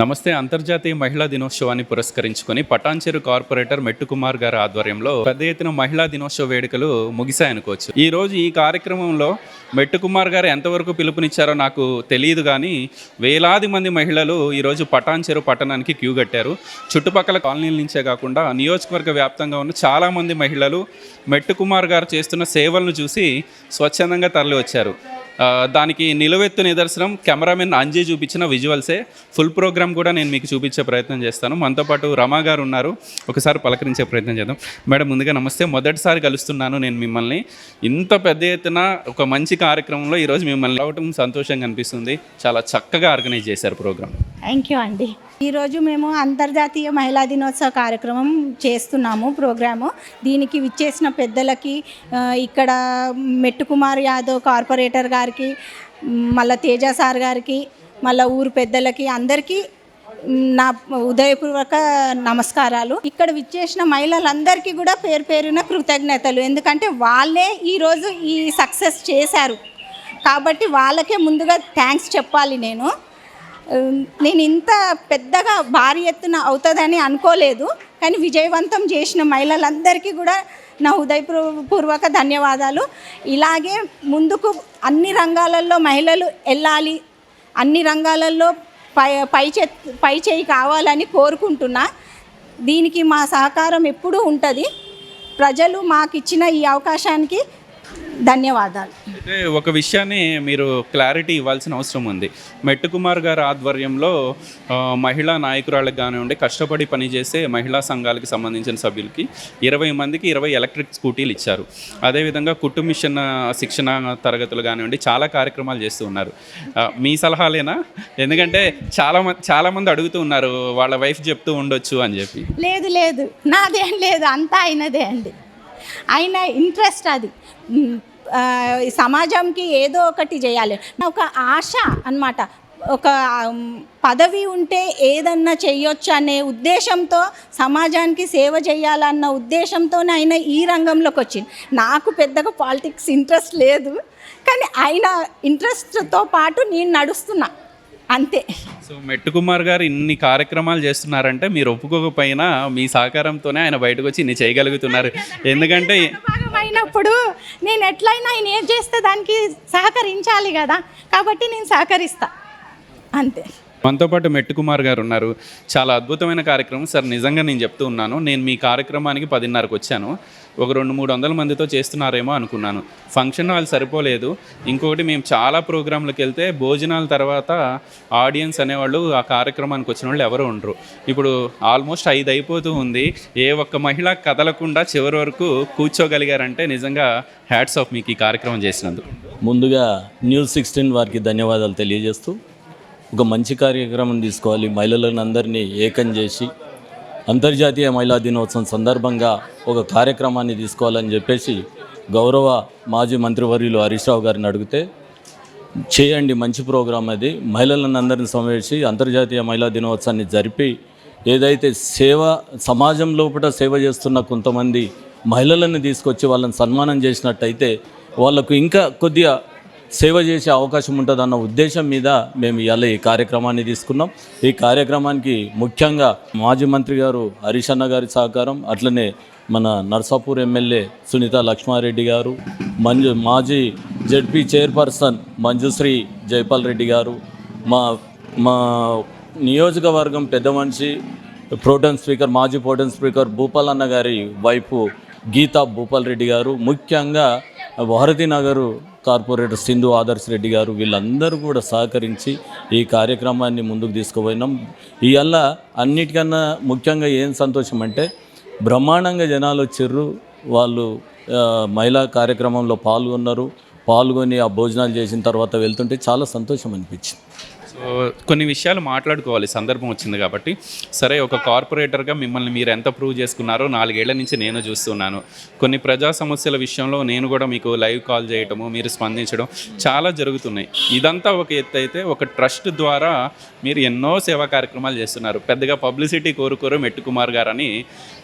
నమస్తే అంతర్జాతీయ మహిళా దినోత్సవాన్ని పురస్కరించుకొని పటాన్చెరు కార్పొరేటర్ మెట్టుకుమార్ గారి ఆధ్వర్యంలో పెద్ద ఎత్తున మహిళా దినోత్సవ వేడుకలు ముగిశాయనుకోవచ్చు. ఈ రోజు ఈ కార్యక్రమంలో మెట్టుకుమార్ గారు ఎంతవరకు పిలుపునిచ్చారో నాకు తెలియదు కానీ వేలాది మంది మహిళలు ఈరోజు పటాన్చెరు పట్టణానికి క్యూ కట్టారు. చుట్టుపక్కల కాలనీల నుంచే కాకుండా నియోజకవర్గ వ్యాప్తంగా ఉన్న చాలామంది మహిళలు మెట్టుకుమార్ గారు చేస్తున్న సేవలను చూసి స్వచ్ఛందంగా తరలి వచ్చారు దానికి నిలువెత్తు నిదర్శనం కెమెరామెన్ అంజీ చూపించిన విజువల్సే. ఫుల్ ప్రోగ్రామ్ కూడా నేను మీకు చూపించే ప్రయత్నం చేస్తాను. మనతో పాటు రమా గారు ఉన్నారు. ఒకసారి పలకరించే ప్రయత్నం చేద్దాం. మేడం ముందుగా నమస్తే. మొదటిసారి కలుస్తున్నాను నేను మిమ్మల్ని. ఇంత పెద్ద ఎత్తున ఒక మంచి కార్యక్రమంలో ఈరోజు మిమ్మల్ని రావటం సంతోషంగా అనిపిస్తుంది. చాలా చక్కగా ఆర్గనైజ్ చేశారు ప్రోగ్రామ్. థ్యాంక్ యూ అండి ఈరోజు మేము అంతర్జాతీయ మహిళా దినోత్సవ కార్యక్రమం చేస్తున్నాము ప్రోగ్రాము. దీనికి విచ్చేసిన పెద్దలకి ఇక్కడ మెట్టుకుమార్ యాదవ్ కార్పొరేటర్ గారికి మళ్ళీ తేజ సార్ గారికి మళ్ళా ఊరు పెద్దలకి అందరికీ నా ఉదయపూర్వక నమస్కారాలు. ఇక్కడ విచ్చేసిన మహిళలందరికీ కూడా పేరు పేరున కృతజ్ఞతలు. ఎందుకంటే వాళ్ళే ఈరోజు ఈ సక్సెస్ చేశారు. కాబట్టి వాళ్ళకే ముందుగా థ్యాంక్స్ చెప్పాలి నేను. నేను ఇంత పెద్దగా భారీ ఎత్తున అవుతుందని అనుకోలేదు కానీ విజయవంతం చేసిన మహిళలందరికీ కూడా నా హృదయపూర్వక ధన్యవాదాలు. ఇలాగే ముందుకు అన్ని రంగాలలో మహిళలు వెళ్ళాలి అన్ని రంగాలలో పై పై చే పై చేయి కావాలని కోరుకుంటున్నా. దీనికి మా సహకారం ఎప్పుడూ ఉంటుంది. ప్రజలు మాకు ఇచ్చిన ఈ అవకాశానికి ధన్యవాదాలు. అయితే ఒక విషయాన్ని మీరు క్లారిటీ ఇవ్వాల్సిన అవసరం ఉంది. మెట్టు కుమార్ గారి ఆధ్వర్యంలో మహిళా నాయకురాళ్ళకి కానివ్వండి కష్టపడి పనిచేసే మహిళా సంఘాలకు సంబంధించిన సభ్యులకి ఇరవై మందికి ఇరవై ఎలక్ట్రిక్ స్కూటీలు ఇచ్చారు. అదేవిధంగా కుటుంబ మిషన్ శిక్షణ తరగతులు కానివ్వండి చాలా కార్యక్రమాలు చేస్తూ ఉన్నారు. మీ సలహాలేనా? ఎందుకంటే చాలా మంది చాలామంది అడుగుతూ ఉన్నారు వాళ్ళ వైఫ్ చెప్తూ ఉండొచ్చు అని చెప్పి. లేదు లేదు. నాదేం లేదు. అంతా ఆయనదే అండి. ఆయన ఇంట్రెస్ట్ అది. సమాజంకి ఏదో ఒకటి చేయాలి. ఒక ఆశ అన్నమాట. ఒక పదవి ఉంటే ఏదన్నా చేయొచ్చు అనే ఉద్దేశంతో సమాజానికి సేవ చేయాలన్న ఉద్దేశంతోనే ఆయన ఈ రంగంలోకి వచ్చింది నాకు పెద్దగా పాలిటిక్స్ ఇంట్రెస్ట్ లేదు. కానీ ఆయన ఇంట్రెస్ట్తో పాటు నేను నడుస్తున్నా. అంతే. సో మెట్టు కుమార్ గారు ఇన్ని కార్యక్రమాలు చేస్తున్నారంటే మీరు ఒప్పుకోకపోయినా మీ సహకారంతోనే ఆయన బయటకు వచ్చి ఇన్ని చేయగలుగుతున్నారు. ఎందుకంటే అయినప్పుడు నేను ఎట్లయినా ఆయన ఏం చేస్తే దానికి సహకరించాలి కదా. కాబట్టి నేను సహకరిస్తా. అంతే. మనతో పాటు మెట్టు కుమార్ గారు ఉన్నారు. చాలా అద్భుతమైన కార్యక్రమం. సార్ నిజంగా నేను చెప్తూ ఉన్నాను. నేను మీ కార్యక్రమానికి పదిన్నరకు వచ్చాను. ఒక రెండు మూడు వందల మందితో చేస్తున్నారేమో అనుకున్నాను. ఫంక్షన్ హాల్ సరిపోలేదు. ఇంకొకటి మేము చాలా ప్రోగ్రాంలకు వెళ్తే భోజనాల తర్వాత ఆడియన్స్ అనేవాళ్ళు ఆ కార్యక్రమానికి వచ్చిన వాళ్ళు ఎవరు ఉండరు. ఇప్పుడు ఆల్మోస్ట్ ఐదు అయిపోతూ ఉంది. ఏ ఒక్క మహిళ కదలకుండా చివరి వరకు కూర్చోగలిగారంటే నిజంగా హ్యాట్స్ ఆఫ్ మీకు ఈ కార్యక్రమం చేసినందుకు. ముందుగా న్యూస్ సిక్స్టీన్ వారికి ధన్యవాదాలు తెలియజేస్తూ ఒక మంచి కార్యక్రమం తీసుకోవాలి. మహిళలను అందరినీ ఏకం చేసి అంతర్జాతీయ మహిళా దినోత్సవం సందర్భంగా ఒక కార్యక్రమాన్ని తీసుకోవాలని చెప్పేసి గౌరవ మాజీ మంత్రివర్యులు హరీష్ రావు గారిని అడిగితే చేయండి మంచి ప్రోగ్రాం అది. మహిళలను అందరిని సమావేశి అంతర్జాతీయ మహిళా దినోత్సవాన్ని జరిపి ఏదైతే సేవ సమాజం లోపల సేవ చేస్తున్న కొంతమంది మహిళలను తీసుకొచ్చి వాళ్ళని సన్మానం చేసినట్టయితే వాళ్ళకు ఇంకా కొద్దిగా సేవ చేసే అవకాశం ఉంటుందన్న ఉద్దేశం మీద మేము ఇవాళ ఈ కార్యక్రమాన్ని తీసుకున్నాం. ఈ కార్యక్రమానికి ముఖ్యంగా మాజీ మంత్రి గారు హరీష్ అన్న గారి సహకారం అట్లనే మన నర్సాపూర్ ఎమ్మెల్యే సునీత లక్ష్మారెడ్డి గారు మంజు మాజీ జడ్పీ చైర్పర్సన్ మంజుశ్రీ జైపాల్ రెడ్డి గారు మా మా నియోజకవర్గం పెద్ద మనిషి ప్రోటన్ స్పీకర్ మాజీ ప్రోటన్ స్పీకర్ భూపాల్ అన్న గారి వైపు గీతా భూపాల్ రెడ్డి గారు ముఖ్యంగా భారతీ నగరు కార్పొరేటర్ సింధు ఆదర్శ్ రెడ్డి గారు వీళ్ళందరూ కూడా సహకరించి ఈ కార్యక్రమాన్ని ముందుకు తీసుకుపోయినాం. ఇవల్ల అన్నిటికన్నా ముఖ్యంగా ఏం సంతోషం అంటే బ్రహ్మాండంగా జనాలు వచ్చిర్రు వాళ్ళు మహిళా కార్యక్రమంలో పాల్గొన్నారు. పాల్గొని ఆ భోజనాలు చేసిన తర్వాత వెళ్తుంటే చాలా సంతోషం అనిపించింది. సో కొన్ని విషయాలు మాట్లాడుకోవాలి. సందర్భం వచ్చింది కాబట్టి. సరే ఒక కార్పొరేటర్గా మిమ్మల్ని మీరు ఎంత ప్రూవ్ చేసుకున్నారో నాలుగేళ్ళ నుంచి నేను చూస్తున్నాను. కొన్ని ప్రజా సమస్యల విషయంలో నేను కూడా మీకు లైవ్ కాల్ చేయటము మీరు స్పందించడం చాలా జరుగుతున్నాయి. ఇదంతా ఒక ఎత్తు అయితే ఒక ట్రస్ట్ ద్వారా మీరు ఎన్నో సేవా కార్యక్రమాలు చేస్తున్నారు. పెద్దగా పబ్లిసిటీ కోరుకోరు మెట్టు కుమార్ గారు అని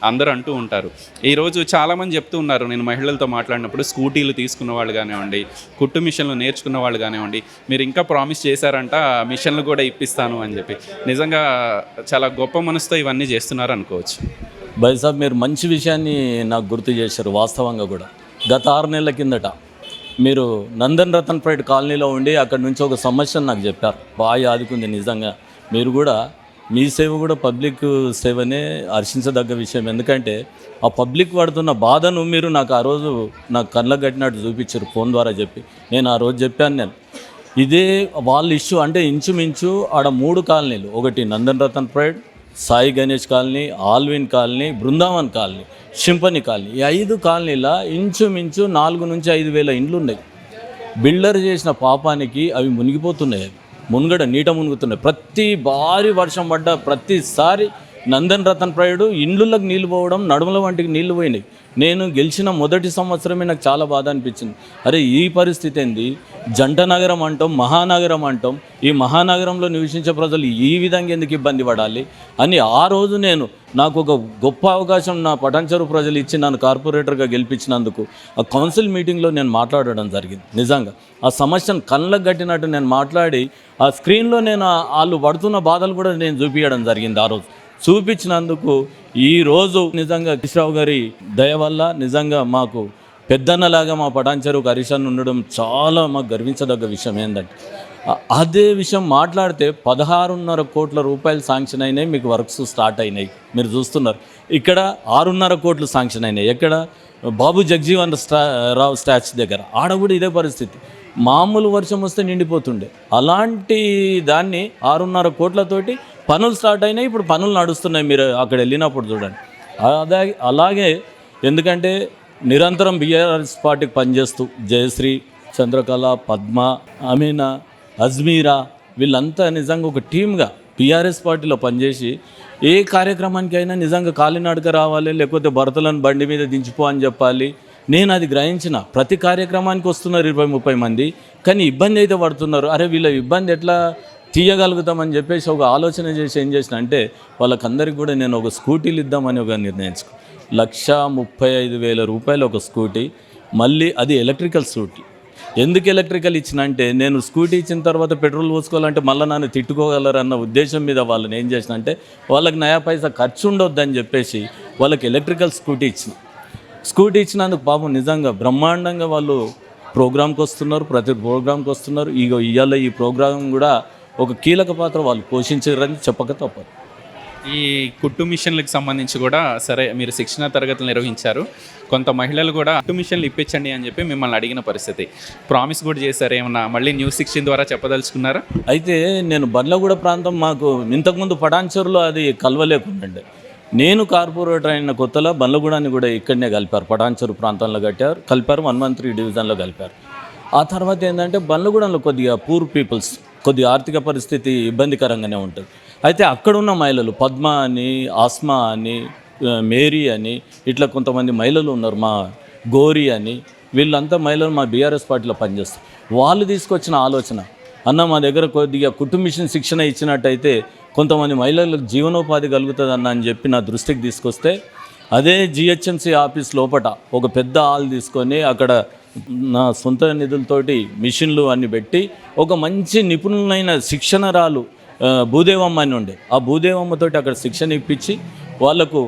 అందరూ అంటూ ఉంటారు. ఈరోజు చాలామంది చెప్తూ ఉన్నారు. నేను మహిళలతో మాట్లాడినప్పుడు స్కూటీలు తీసుకున్న వాళ్ళు కానివ్వండి కుట్టు మిషన్లు నేర్చుకున్న వాళ్ళు కానివ్వండి మీరు ఇంకా ప్రామిస్ చేశారంట మీ మిషన్లు కూడా ఇప్పిస్తాను అని చెప్పి. నిజంగా చాలా గొప్ప మనసుతో ఇవన్నీ చేస్తున్నారు అనుకోవచ్చు. బైసాబ్ మీరు మంచి విషయాన్ని నాకు గుర్తు చేశారు వాస్తవంగా కూడా. గత ఆరు నెలల కిందట మీరు నందన్ రతన్ ప్రైడ్ కాలనీలో ఉండి అక్కడ నుంచి ఒక సమస్యను నాకు చెప్పారు. బాగా ఆదుకుంది నిజంగా. మీరు కూడా మీ సేవ కూడా పబ్లిక్ సేవనే హర్షించదగ్గ విషయం. ఎందుకంటే ఆ పబ్లిక్ పడుతున్న బాధను మీరు నాకు ఆ రోజు నాకు కళ్ళకు కట్టినట్టు చూపించారు ఫోన్ ద్వారా చెప్పి. నేను ఆ రోజు చెప్పాను నేను. ఇదే వాళ్ళ ఇష్యూ అంటే ఇంచుమించు ఆడ మూడు కాలనీలు. ఒకటి Nandan Ratan pride Sai Ganesh colony Alvin colony Brindavan colony షింపని colony. ఈ ఐదు కాలనీల ఇంచుమించు నాలుగు నుంచి ఐదు వేల ఇండ్లు ఉన్నాయి. బిల్డర్ చేసిన పాపానికి అవి మునిగిపోతున్నాయి. అవి మునుగడ నీట మునుగుతున్నాయి. ప్రతి భారీ వర్షం పడ్డ ప్రతిసారి నందన్ రతన్ ప్రయుడు ఇండ్లకు నీళ్ళు పోవడం నడుముల వంటికి నీళ్ళు పోయినాయి. నేను గెలిచిన మొదటి సంవత్సరమే నాకు చాలా బాధ అనిపించింది. అరే ఈ పరిస్థితి ఏంది? జంట నగరం అంటాం మహానగరం అంటాం. ఈ మహానగరంలో నివసించే ప్రజలు ఈ విధంగా ఎందుకు ఇబ్బంది పడాలి? అని ఆ రోజు నేను నాకు ఒక గొప్ప అవకాశం నా పటాన్చెరు ప్రజలు ఇచ్చి నన్ను కార్పొరేటర్గా గెలిపించినందుకు ఆ కౌన్సిల్ మీటింగ్లో నేను మాట్లాడడం జరిగింది నిజంగా. ఆ సమస్యను కళ్ళకు కట్టినట్టు నేను మాట్లాడి ఆ స్క్రీన్లో నేను వాళ్ళు పడుతున్న బాధలు కూడా నేను చూపించడం జరిగింది ఆ రోజు. చూపించినందుకు ఈరోజు నిజంగా కిషరావు గారి దయ వల్ల నిజంగా మాకు పెద్దన్నలాగా మా పటాన్చెరుకు హరీషన్ ఉండడం చాలా మాకు గర్వించదగ్గ విషయం ఏంటంటే అదే విషయం మాట్లాడితే పదహారున్నర కోట్ల రూపాయలు శాంక్షన్ అయినాయి మీకు వర్క్స్ స్టార్ట్ అయినాయి. మీరు చూస్తున్నారు. ఇక్కడ ఆరున్నర కోట్లు శాంక్షన్ అయినాయి. ఎక్కడ? బాబు జగ్జీవన్ స్టా రావు స్టాచ్యూ దగ్గర. ఆడ కూడా ఇదే పరిస్థితి. మామూలు వర్షం వస్తే నిండిపోతుండే. అలాంటి దాన్ని ఆరున్నర కోట్లతోటి పనులు స్టార్ట్ అయినాయి ఇప్పుడు పనులు నడుస్తున్నాయి మీరు అక్కడ వెళ్ళినప్పుడు చూడండి. అదే అలాగే ఎందుకంటే నిరంతరం బీఆర్ఎస్ పార్టీకి పనిచేస్తూ జయశ్రీ చంద్రకళ పద్మ అమీనా అజ్మీరా వీళ్ళంతా నిజంగా ఒక టీమ్గా బీఆర్ఎస్ పార్టీలో పనిచేసి ఏ కార్యక్రమానికి అయినా నిజంగా కాలినాడక రావాలి లేకపోతే భర్తలను బండి మీద దించిపో అని చెప్పాలి. నేను అది గ్రహించిన ప్రతి కార్యక్రమానికి వస్తున్నారు ఇరవై ముప్పై మంది కానీ ఇబ్బంది అయితే పడుతున్నారు. అరే వీళ్ళ ఇబ్బంది ఎట్లా తీయగలుగుతామని చెప్పేసి ఒక ఆలోచన చేసి ఏం చేసిన అంటే వాళ్ళకందరికీ కూడా నేను ఒక స్కూటీలు ఇద్దామని ఒక నిర్ణయించుకు లక్ష ముప్పై ఐదు వేల రూపాయలు ఒక స్కూటీ మళ్ళీ అది ఎలక్ట్రికల్ స్కూటీ. ఎందుకు ఎలక్ట్రికల్ ఇచ్చిన అంటే నేను స్కూటీ ఇచ్చిన తర్వాత పెట్రోల్ పోసుకోవాలంటే మళ్ళీ నన్ను తిట్టుకోగలరన్న ఉద్దేశం మీద వాళ్ళని ఏం చేసిన అంటే వాళ్ళకి నయా పైసా ఖర్చు ఉండొద్దని చెప్పేసి వాళ్ళకి ఎలక్ట్రికల్ స్కూటీ ఇచ్చిన. స్కూటీ ఇచ్చినందుకు పాపం నిజంగా బ్రహ్మాండంగా వాళ్ళు ప్రోగ్రామ్కి వస్తున్నారు ప్రతి ప్రోగ్రామ్కి వస్తున్నారు. ఇగో ఇవాళ ఈ ప్రోగ్రాం కూడా ఒక కీలక పాత్ర వాళ్ళు పోషించారని చెప్పక తప్పదు. ఈ కుట్టు మిషన్లకు సంబంధించి కూడా సరే మీరు శిక్షణ తరగతులు నిర్వహించారు. కొంత మహిళలు కూడా కుట్టు మిషన్లు ఇప్పించండి అని చెప్పి మిమ్మల్ని అడిగిన పరిస్థితి. ప్రామిస్ కూడా చేశారు ఏమన్నా? మళ్ళీ న్యూస్ సిక్స్టీన్ ద్వారా చెప్పదలుచుకున్నారా? అయితే నేను బండ్లగూడ ప్రాంతం మాకు ఇంతకుముందు పటాన్చూరులో అది కలవలేకుండండి నేను కార్పొరేటర్ అయిన కొత్తలో బండ్లగూడాన్ని కూడా ఇక్కడనే కలిపారు. పటాన్చూరు ప్రాంతంలో కట్టారు కలిపారు వన్ వన్ త్రీ డివిజన్లో కలిపారు. ఆ తర్వాత ఏంటంటే బండ్లగూడెంలో కొద్దిగా పూర్ పీపుల్స్ కొద్ది ఆర్థిక పరిస్థితి ఇబ్బందికరంగానే ఉంటుంది. అయితే అక్కడున్న మహిళలు పద్మ అని ఆస్మా అని మేరీ అని ఇట్లా కొంతమంది మహిళలు ఉన్నారు మా గోరి అని వీళ్ళంతా మహిళలు మా బీఆర్ఎస్ పార్టీలో పనిచేస్తారు. వాళ్ళు తీసుకొచ్చిన ఆలోచన అన్న మా దగ్గర కొద్దిగా కుటుంబ మిషన్ శిక్షణ ఇచ్చినట్టయితే కొంతమంది మహిళలకు జీవనోపాధి కలుగుతుంది అన్న అని చెప్పి నా దృష్టికి తీసుకొస్తే అదే జిహెచ్ఎంసీ ఆఫీస్ లోపట ఒక పెద్ద హాల్ తీసుకొని అక్కడ నా సొంత నిధులతోటి మిషన్లు అన్ని పెట్టి ఒక మంచి నిపుణులైన శిక్షణరాలు భూదేవమ్మ అని ఉండే. ఆ భూదేవమ్మతోటి అక్కడ శిక్షణ ఇప్పించి వాళ్ళకు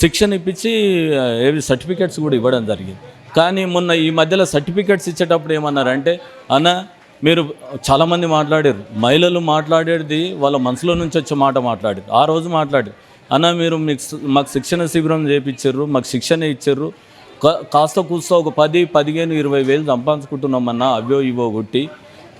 శిక్షణ ఇప్పించి ఏవి సర్టిఫికెట్స్ కూడా ఇవ్వడం జరిగింది. కానీ మొన్న ఈ మధ్యలో సర్టిఫికెట్స్ ఇచ్చేటప్పుడు ఏమన్నారంటే అన్న మీరు చాలామంది మాట్లాడారు. మహిళలు మాట్లాడేది వాళ్ళ మనసులో నుంచి వచ్చే మాట మాట్లాడారు ఆ రోజు మాట్లాడారు. అన్న మీరు మీకు మాకు శిక్షణ శిబిరం చేయించారు మాకు శిక్షణ ఇచ్చారు. కాస్త కూస్త ఒక పది పదిహేను ఇరవై వేలు సంపాదించుకుంటున్నామన్నా అవో ఇవో కొట్టి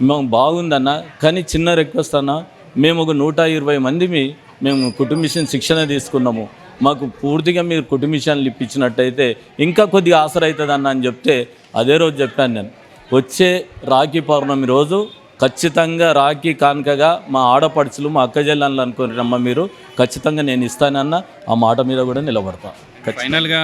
మేము బాగుందన్న కానీ చిన్న రిక్వెస్ట్ అన్న మేము ఒక నూట ఇరవై మందిమి మేము కుటుంబిషన్ శిక్షణ తీసుకున్నాము. మాకు పూర్తిగా మీరు కుటుంబిషన్లు ఇప్పించినట్టయితే ఇంకా కొద్దిగా ఆసర అవుతుంది అన్న అని చెప్తే అదే రోజు చెప్పాను నేను. వచ్చే రాఖీ పౌర్ణమి రోజు ఖచ్చితంగా రాఖీ కానుకగా మా ఆడపడుచులు మా అక్క అనుకుని రమ్మ మీరు ఖచ్చితంగా నేను ఇస్తానన్న ఆ మాట మీద కూడా నిలబడతాను ఫైనల్గా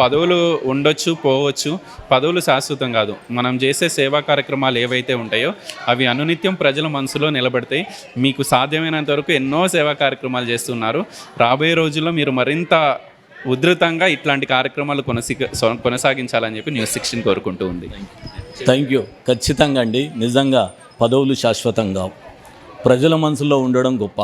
పదవులు ఉండొచ్చు పోవచ్చు. పదవులు శాశ్వతం కాదు. మనం చేసే సేవా కార్యక్రమాలు ఏవైతే ఉంటాయో అవి అనునిత్యం ప్రజల మనసులో నిలబడతాయి. మీకు సాధ్యమైనంత వరకు ఎన్నో సేవా కార్యక్రమాలు చేస్తున్నారు. రాబోయే రోజుల్లో మీరు మరింత ఉధృతంగా ఇట్లాంటి కార్యక్రమాలు కొనసి కొనసాగించాలని చెప్పి న్యూస్ సిక్స్టీన్ కోరుకుంటూ ఉంది. థ్యాంక్ యూ ఖచ్చితంగా అండి. నిజంగా పదవులు శాశ్వతం కావు ప్రజల మనసులో ఉండడం గొప్ప.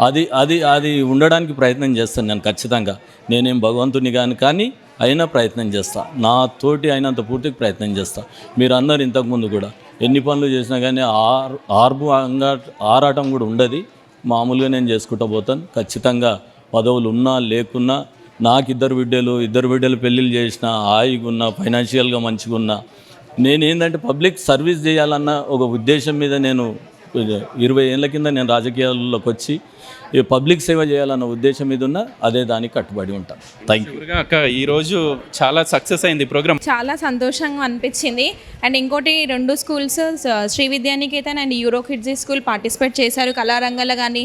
అది అది అది ఉండడానికి ప్రయత్నం చేస్తాను నేను ఖచ్చితంగా. నేనేం భగవంతుని కానీ కానీ అయినా ప్రయత్నం చేస్తా. నా తోటి అయినంత పూర్తికి ప్రయత్నం చేస్తా. మీరు అందరు ఇంతకుముందు కూడా ఎన్ని పనులు చేసినా కానీ ఆర్ ఆర్పు అంగా ఆరాటం కూడా ఉండదు. మామూలుగా నేను చేసుకుంటూ పోతాను. ఖచ్చితంగా పదవులు ఉన్నా లేకున్నా నాకు ఇద్దరు బిడ్డలు ఇద్దరు బిడ్డలు పెళ్ళిళ్ళు చేసిన హాయిగా ఉన్నా ఫైనాన్షియల్గా మంచిగా ఉన్నా నేను ఏంటంటే పబ్లిక్ సర్వీస్ చేయాలన్న ఒక ఉద్దేశం మీద నేను ఇరవై ఏళ్ళ కింద నేను రాజకీయాల్లోకి వచ్చి ఈ పబ్లిక్ సేవ చేయాలన్న ఉద్దేశం మీద ఉన్న అదే దానికి కట్టుబడి ఉంటాను థ్యాంక్ యూ అక్క ఈరోజు చాలా సక్సెస్ అయింది ప్రోగ్రామ్. చాలా సంతోషంగా అనిపించింది. అండ్ ఇంకోటి రెండు schools Sri Vidyaniketan and Euro Kidzee school participate చేశారు. కళారంగాలు కానీ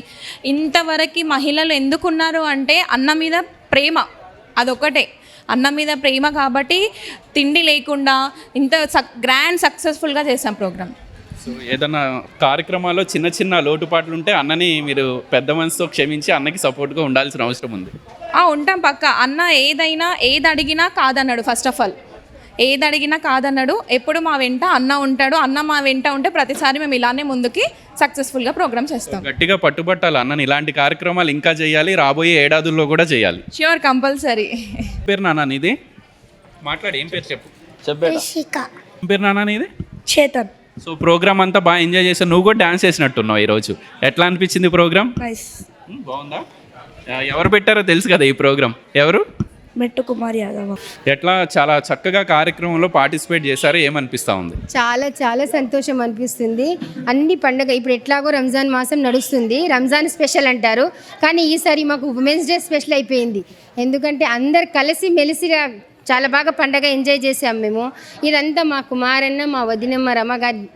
ఇంతవరకు మహిళలు ఎందుకున్నారు అంటే అన్న మీద ప్రేమ. అదొకటే అన్న మీద ప్రేమ కాబట్టి తిండి లేకుండా ఇంత సక్ గ్రాండ్ సక్సెస్ఫుల్గా చేసాం ప్రోగ్రామ్. సో ఏదైనా కార్యక్రమాల్లో చిన్న చిన్న లోటుపాట్లు ఉంటే అన్నని మీరు పెద్ద మనసుతో క్షమించి అన్నకి సపోర్ట్గా ఉండాల్సిన అవసరం ఉంది. ఆ, ఉంటాం పక్క. అన్న ఏదైనా ఏది అడిగినా కాదన్నాడు ఫస్ట్ ఆఫ్ ఆల్. ఏది అడిగినా కాదన్నాడు. ఎప్పుడు మా వెంట అన్న ఉంటాడు. అన్న మా వెంట ఉంటే ప్రతిసారి మేము ఇలానే ముందుకి సక్సెస్ఫుల్గా ప్రోగ్రామ్ చేస్తాం. గట్టిగా పట్టుబట్టాలి అన్నని. ఇలాంటి కార్యక్రమాలు ఇంకా చేయాలి. రాబోయే ఏడాదుల్లో కూడా చేయాలి. Sure compulsory. పేరు నాన్న నీది? మాట్లాడి ఏం పేరు చెప్పు. చెప్పేట. ఏం పేరు నాన్న నీది? చేతన్. సో ప్రోగ్రామ్ అంతా బాగా ఎంజాయ్ చేసావు నువ్వు కూడా డాన్స్ చేసినట్టున్నావు ఈరోజు. ఎట్లా అనిపించింది ప్రోగ్రామ్ నైస్ బాగుందా? ఎవరు పెట్టారో తెలుసు కదా ఈ ప్రోగ్రామ్ ఎవరు? మెట్టు కుమార్ యాదవ్. ఎట్లా చాలా చక్కగా కార్యక్రమంలో పార్టిసిపేట్ చేశారు ఏమనిపిస్తా ఉంది? చాలా చాలా సంతోషం అనిపిస్తుంది. అన్ని పండగ ఇప్పుడు ఎట్లాగో రంజాన్ మాసం నడుస్తుంది. రంజాన్ స్పెషల్ అంటారు. కానీ ఈసారి మాకు ఉమెన్స్ డే స్పెషల్ అయిపోయింది. ఎందుకంటే అందరు కలిసి మెలిసిగా చాలా బాగా పండగ ఎంజాయ్ చేసాం మేము. ఇదంతా మా కుమారన్న మా వదినమ్మ రమ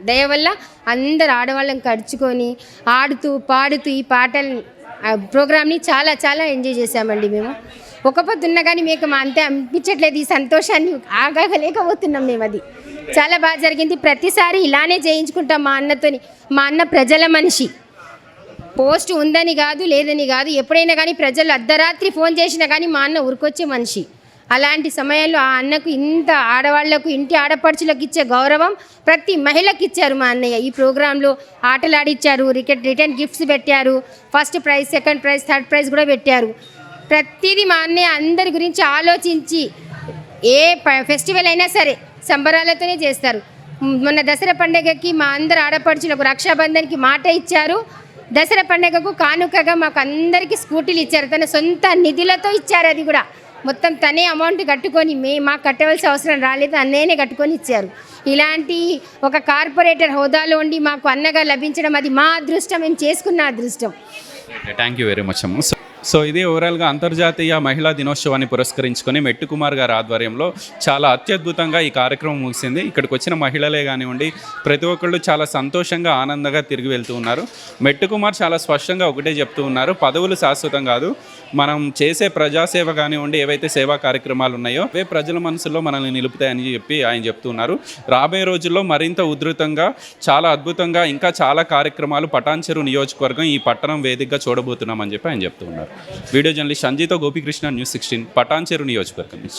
దయ వల్ల అందరు ఆడవాళ్ళని కడుచుకొని ఆడుతూ పాడుతూ ఈ పాటలు ప్రోగ్రామ్ని చాలా చాలా ఎంజాయ్ చేసామండి మేము. ఒక పొద్దున్నా కానీ మీకు మా అంతే అనిపించట్లేదు ఈ సంతోషాన్ని ఆగలేకపోతున్నాం మేము అది. చాలా బాగా జరిగింది. ప్రతిసారి ఇలానే చేయించుకుంటాం మా అన్నతోని మా అన్న ప్రజల మనిషి. పోస్ట్ ఉందని కాదు లేదని కాదు ఎప్పుడైనా కానీ ప్రజలు అర్ధరాత్రి ఫోన్ చేసినా కానీ మా అన్న ఉరికొచ్చే మనిషి. అలాంటి సమయంలో ఆ అన్నకు ఇంత ఆడవాళ్ళకు ఇంటి ఆడపడుచులకు ఇచ్చే గౌరవం ప్రతి మహిళకి ఇచ్చారు మా అన్నయ్య. ఈ ప్రోగ్రాంలో ఆటలాడిచ్చారు రికెట్ రిటర్న్ గిఫ్ట్స్ పెట్టారు first prize second prize third prize కూడా పెట్టారు. ప్రతిదీ మా అన్నయ్య అందరి గురించి ఆలోచించి ఏ ఫెస్టివల్ అయినా సరే సంబరాలతోనే చేస్తారు. మొన్న దసరా పండుగకి మా అందరు ఆడపడుచులకు రక్షాబంధన్కి మాట ఇచ్చారు. దసరా పండుగకు కానుకగా మాకు అందరికీ స్కూటీలు ఇచ్చారు. తన సొంత నిధులతో ఇచ్చారు అది కూడా. మొత్తం తనే అమౌంట్ కట్టుకొని మే మాకు కట్టవలసిన అవసరం రాలేదు అన్నయ్యనే కట్టుకొని ఇచ్చారు. ఇలాంటి ఒక కార్పొరేటర్ హోదాలో ఉండి మాకు అన్నగా లభించడం అది మా అదృష్టం మేము చేసుకున్న అదృష్టం. థ్యాంక్ యూ వెరీ మచ్ అమ్మ. సో- ఇది ఓవరాల్గా అంతర్జాతీయ మహిళా దినోత్సవాన్ని పురస్కరించుకొని మెట్టు కుమార్ గారి ఆధ్వర్యంలో చాలా అత్యద్భుతంగా ఈ కార్యక్రమం ముగిసింది. ఇక్కడికి వచ్చిన మహిళలే కానివ్వండి ప్రతి ఒక్కళ్ళు చాలా సంతోషంగా ఆనందంగా తిరిగి వెళ్తూ ఉన్నారు. మెట్టు కుమార్ చాలా స్పష్టంగా ఒకటే చెప్తూ ఉన్నారు పదవులు శాశ్వతం కాదు. మనం చేసే ప్రజాసేవ కానివ్వండి ఏవైతే సేవా కార్యక్రమాలు ఉన్నాయో అవే ప్రజల మనసులో మనల్ని నిలుపుతాయని చెప్పి ఆయన చెప్తున్నారు రాబోయే రోజుల్లో మరింత ఉధృతంగా చాలా అద్భుతంగా ఇంకా చాలా కార్యక్రమాలు పటాన్చెరు నియోజకవర్గం ఈ పట్టణం వేదికగా చూడబోతున్నామని చెప్పి ఆయన చెప్తున్నారు వీడియో జర్నలిస్ట్ సంజీతో గోపికృష్ణ న్యూస్ సిక్స్టీన్ పటాన్చెరు నియోజకవర్గం నుంచి.